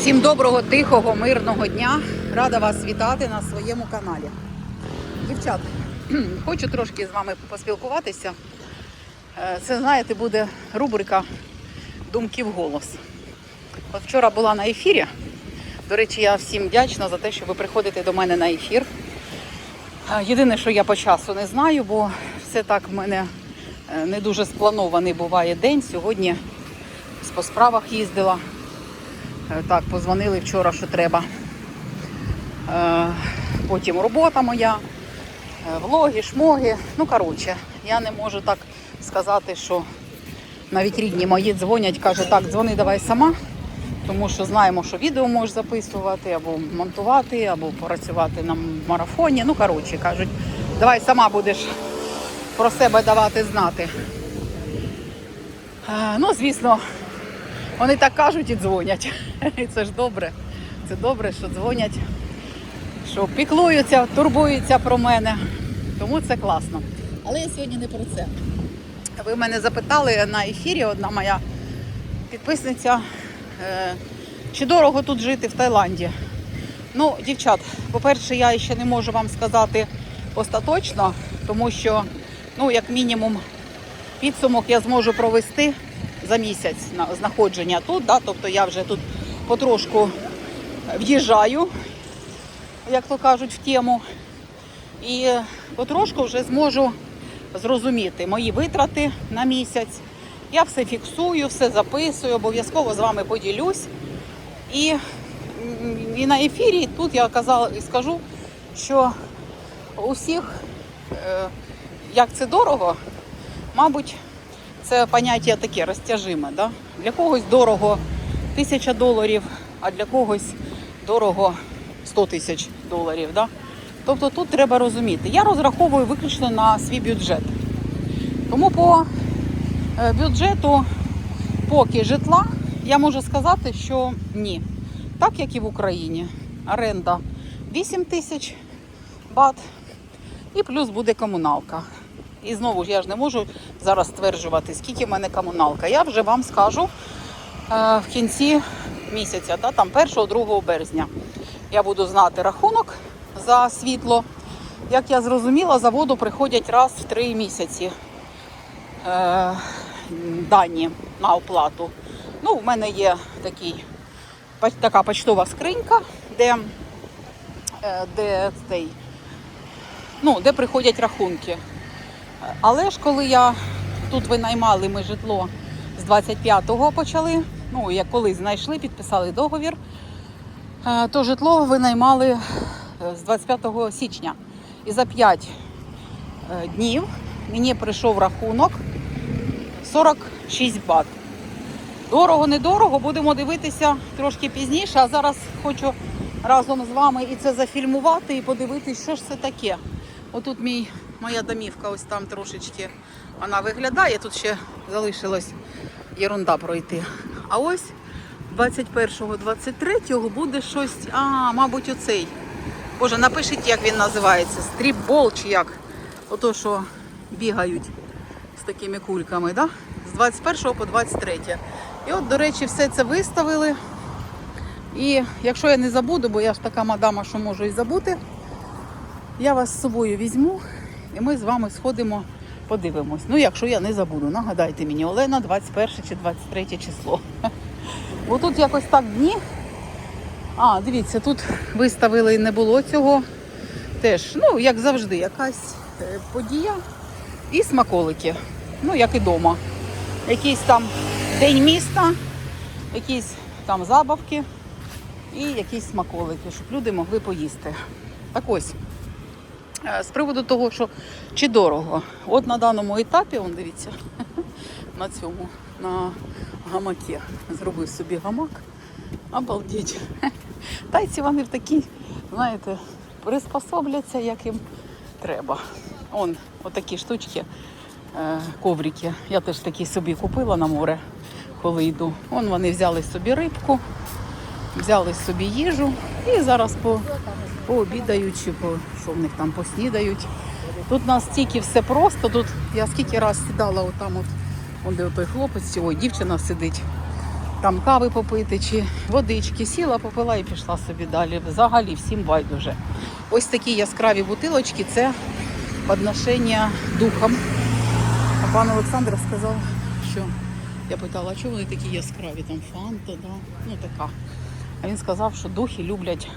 Всім доброго, тихого, мирного дня. Рада вас вітати на своєму каналі. Дівчат, хочу трошки з вами поспілкуватися. Е, Це, знаєте, буде рубрика Думки в голос. От вчора була на ефірі. До речі, я всім вдячна за те, що ви приходите до мене на ефір. Е, Єдине, що я по часу не знаю, бо все так в мене е, не дуже спланований буває день. Сьогодні по справах їздила. Е, Так, позвонили вчора, що треба. Е, Потім робота моя, е, влоги, шмоги. Ну, коротше, я не можу так сказати, що навіть рідні мої дзвонять, каже, так, дзвони давай сама, тому що знаємо, що відео можеш записувати, або монтувати, або працювати на марафоні. Ну, коротше, кажуть, давай сама будеш про себе давати знати. Ну, звісно, вони так кажуть і дзвонять. І це ж добре. Це добре, що дзвонять, що піклуються, турбуються про мене. Тому це класно. Але я сьогодні не про це. Ви мене запитали на ефірі, одна моя підписниця, е, чи дорого тут жити в Таїланді. Ну, дівчат, по-перше, я ще не можу вам сказати остаточно, тому що, ну, як мінімум, підсумок я зможу провести за місяць на знаходження тут. Да? Тобто я вже тут потрошку в'їжджаю, як то кажуть, в тему. І потрошку вже зможу зрозуміти мої витрати на місяць. Я все фіксую, все записую, обов'язково з вами поділюсь. І, і на ефірі тут я казала і скажу, що у всіх, е, як це дорого, мабуть, це поняття таке розтяжиме. Да? Для когось дорого тисяча доларів, а для когось дорого 100 тисяч доларів. Да? Тобто тут треба розуміти. Я розраховую виключно на свій бюджет. Тому по е, бюджету поки житла я можу сказати, що ні. Так як і в Україні. Оренда 8 тисяч бат і плюс буде комуналка. І знову ж я ж не можу зараз стверджувати, скільки в мене комуналка. Я вже вам скажу е, в кінці місяця, да, там 1-2 березня. Я буду знати рахунок за світло. Як я зрозуміла, за воду приходять раз в три місяці е, дані на оплату. Ну, в мене є такий, така почтова скринька, де, е, де, цей, ну, де приходять рахунки. Але ж коли я тут винаймали ми житло з 25-го почали, ну як коли знайшли, підписали договір, е, то житло винаймали е, з 25 січня. І за 5 е, днів мені прийшов рахунок 46 бат. Дорого, недорого, будемо дивитися трошки пізніше. А зараз хочу разом з вами і це зафільмувати і подивитись, що ж це таке. Отут мій, моя домівка, ось там трошечки вона виглядає. Тут ще залишилось єрунда пройти. А ось 21-го, 23-го буде щось. А, мабуть, оцей. Боже, напишіть, як він називається. Стріпбол чи як. Ото, що бігають з такими кульками, да? з 21 по 23. І от, до речі, все це виставили. І якщо я не забуду, бо я ж така мадама, що можу і забути, я вас з собою візьму і ми з вами сходимо, подивимось. Ну, якщо я не забуду, нагадайте мені, Олена, 21 чи 23 число. Бо тут якось так дні. А, дивіться, тут виставили і не було цього. Теж, ну, як завжди, якась е, подія і смаколики. Ну, як і вдома. Якийсь там день міста, якісь там забавки і якісь смаколики, щоб люди могли поїсти. Так ось. Е, З приводу того, що чи дорого. От на даному етапі, он дивіться, на цьому, на гамакі. Зробив собі гамак. Обалдеть. Тайці вони в такі, знаєте, приспособляться, як їм треба. Он, отакі штучки, е, коврики. Я теж такі собі купила на море, коли йду. Вон вони взяли собі рибку, взяли собі їжу і зараз по, пообідають, чи по, що в них там поснідають. Тут настільки все просто. Тут я скільки раз сідала отам, от, де той хлопець, ой, дівчина сидить. там кави попити чи водички. Сіла, попила і пішла собі далі. Взагалі всім байдуже. Ось такі яскраві бутилочки це підношення духом. А пан Олександр сказав, що я питала, а чому вони такі яскраві? Там фанта, да? ну така. А він сказав, що духи люблять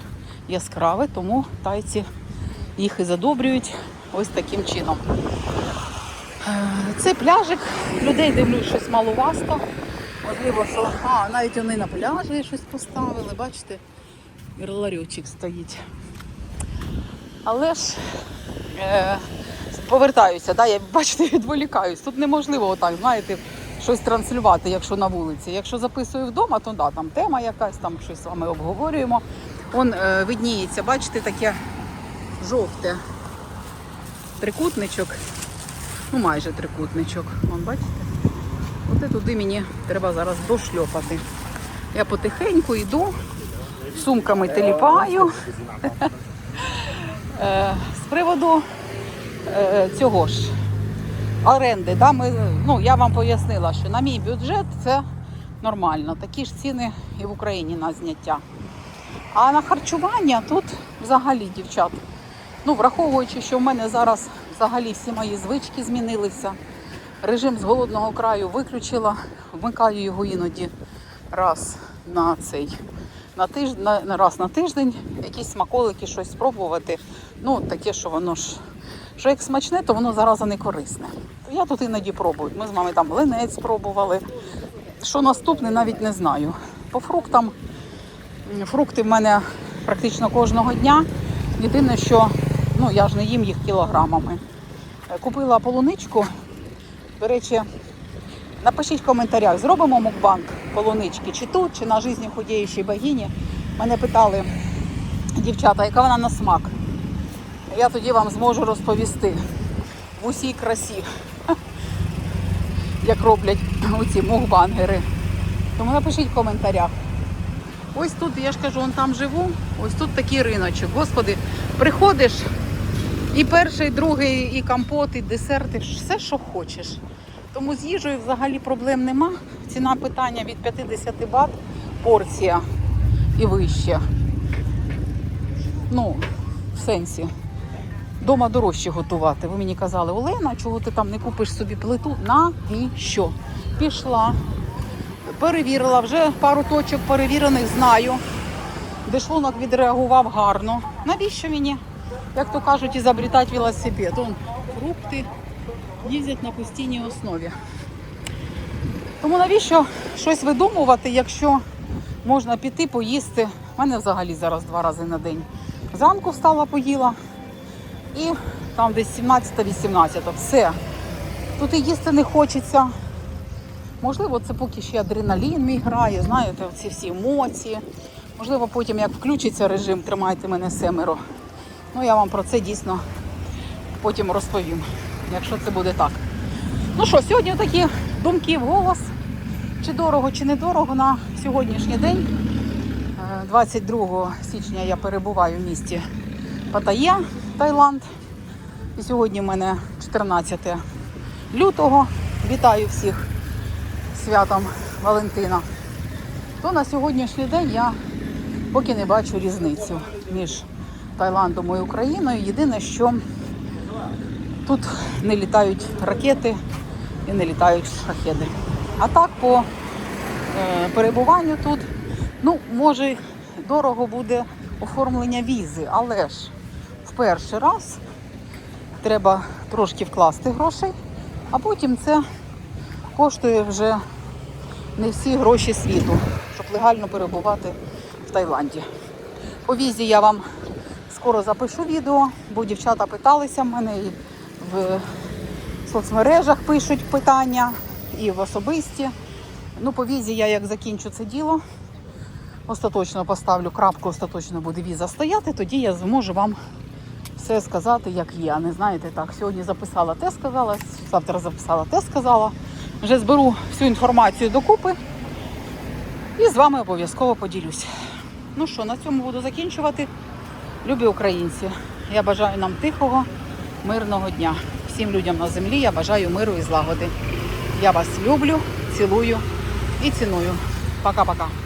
яскраве, тому тайці їх і задобрюють ось таким чином. Е, Це пляжик, людей дивлюсь щось маловасто. Можливо, що а, навіть вони на пляжі щось поставили, бачите, ларьочок стоїть. Але ж е, повертаюся, да, я бачите, відволікаюсь. Тут неможливо отак, знаєте, щось транслювати, якщо на вулиці. Якщо записую вдома, то да, там тема якась, там щось вами обговорюємо. Он е, видніється, бачите, таке жовте трикутничок. Ну, майже трикутничок. Вон, бачите? Оце туди мені треба зараз дошльопати. Я потихеньку йду, сумками теліпаю. Е, З приводу е, цього ж оренди, да, ми, ну, я вам пояснила, що на мій бюджет це нормально. Такі ж ціни і в Україні на зняття. А на харчування тут взагалі, дівчат, ну, враховуючи, що в мене зараз взагалі всі мої звички змінилися. Режим з голодного краю виключила, вмикаю його іноді раз на цей на тиждень, раз на тиждень, якісь смаколики, щось спробувати. Ну, таке, що воно ж, що як смачне, то воно зараза не корисне. Я тут іноді пробую. Ми з мамою там линець пробували. Що наступне, навіть не знаю. По фруктам, фрукти в мене практично кожного дня. Єдине, що ну, я ж не їм їх кілограмами. Е, Купила полуничку. До речі, напишіть в коментарях, зробимо мукбанк полунички чи тут, чи на житті худіючій богині. Мене питали дівчата, яка вона на смак. Я тоді вам зможу розповісти в усій красі, як роблять оці мукбангери. Тому напишіть в коментарях. Ось тут, я ж кажу, он там живу, ось тут такий риночок. Господи, приходиш і перший, і другий, і компот, і десерти, все, що хочеш. Тому з їжею взагалі проблем нема. Ціна питання від 50 бат, порція і вище. Ну, в сенсі. Дома дорожче готувати. Ви мені казали, Олена, чого ти там не купиш собі плиту? Навіщо? Пішла, перевірила, вже пару точок перевірених знаю. Дешлунок відреагував гарно. Навіщо мені, як то кажуть, ізобрітати велосипед? Он фрукти їздять на постійній основі. Тому навіщо щось видумувати, якщо можна піти поїсти? У мене взагалі зараз два рази на день. Зранку встала, поїла і там десь 17-18. Все. Тут і їсти не хочеться. Можливо, це поки ще адреналін мій грає, знаєте, ці всі емоції. Можливо, потім як включиться режим, тримайте мене семеро. Ну, я вам про це дійсно потім розповім, якщо це буде так. Ну що, сьогодні такі думки в голос. Чи дорого, чи недорого на сьогоднішній день. Е, 22 січня я перебуваю в місті Паттайя, Таїланд. І сьогодні в мене 14 лютого. Вітаю всіх святом Валентина. То на сьогоднішній день я поки не бачу різницю між Таїландом і Україною. Єдине, що тут не літають ракети і не літають шахеди. А так по е, перебуванню тут, ну, може, дорого буде оформлення візи, але ж в перший раз треба трошки вкласти грошей, а потім це коштує вже не всі гроші світу, щоб легально перебувати в Таїланді. По візі я вам скоро запишу відео, бо дівчата питалися в мене і в соцмережах пишуть питання, і в особисті. Ну, по візі я як закінчу це діло, остаточно поставлю крапку, остаточно буде віза стояти, тоді я зможу вам все сказати, як є. А не знаєте, так, сьогодні записала те, сказала, завтра записала те, сказала. Вже зберу всю інформацію докупи і з вами обов'язково поділюсь. Ну що, на цьому буду закінчувати. Любі українці, я бажаю нам тихого, мирного дня. Всім людям на землі я бажаю миру і злагоди. Я вас люблю, цілую і ціную. Пока-пока.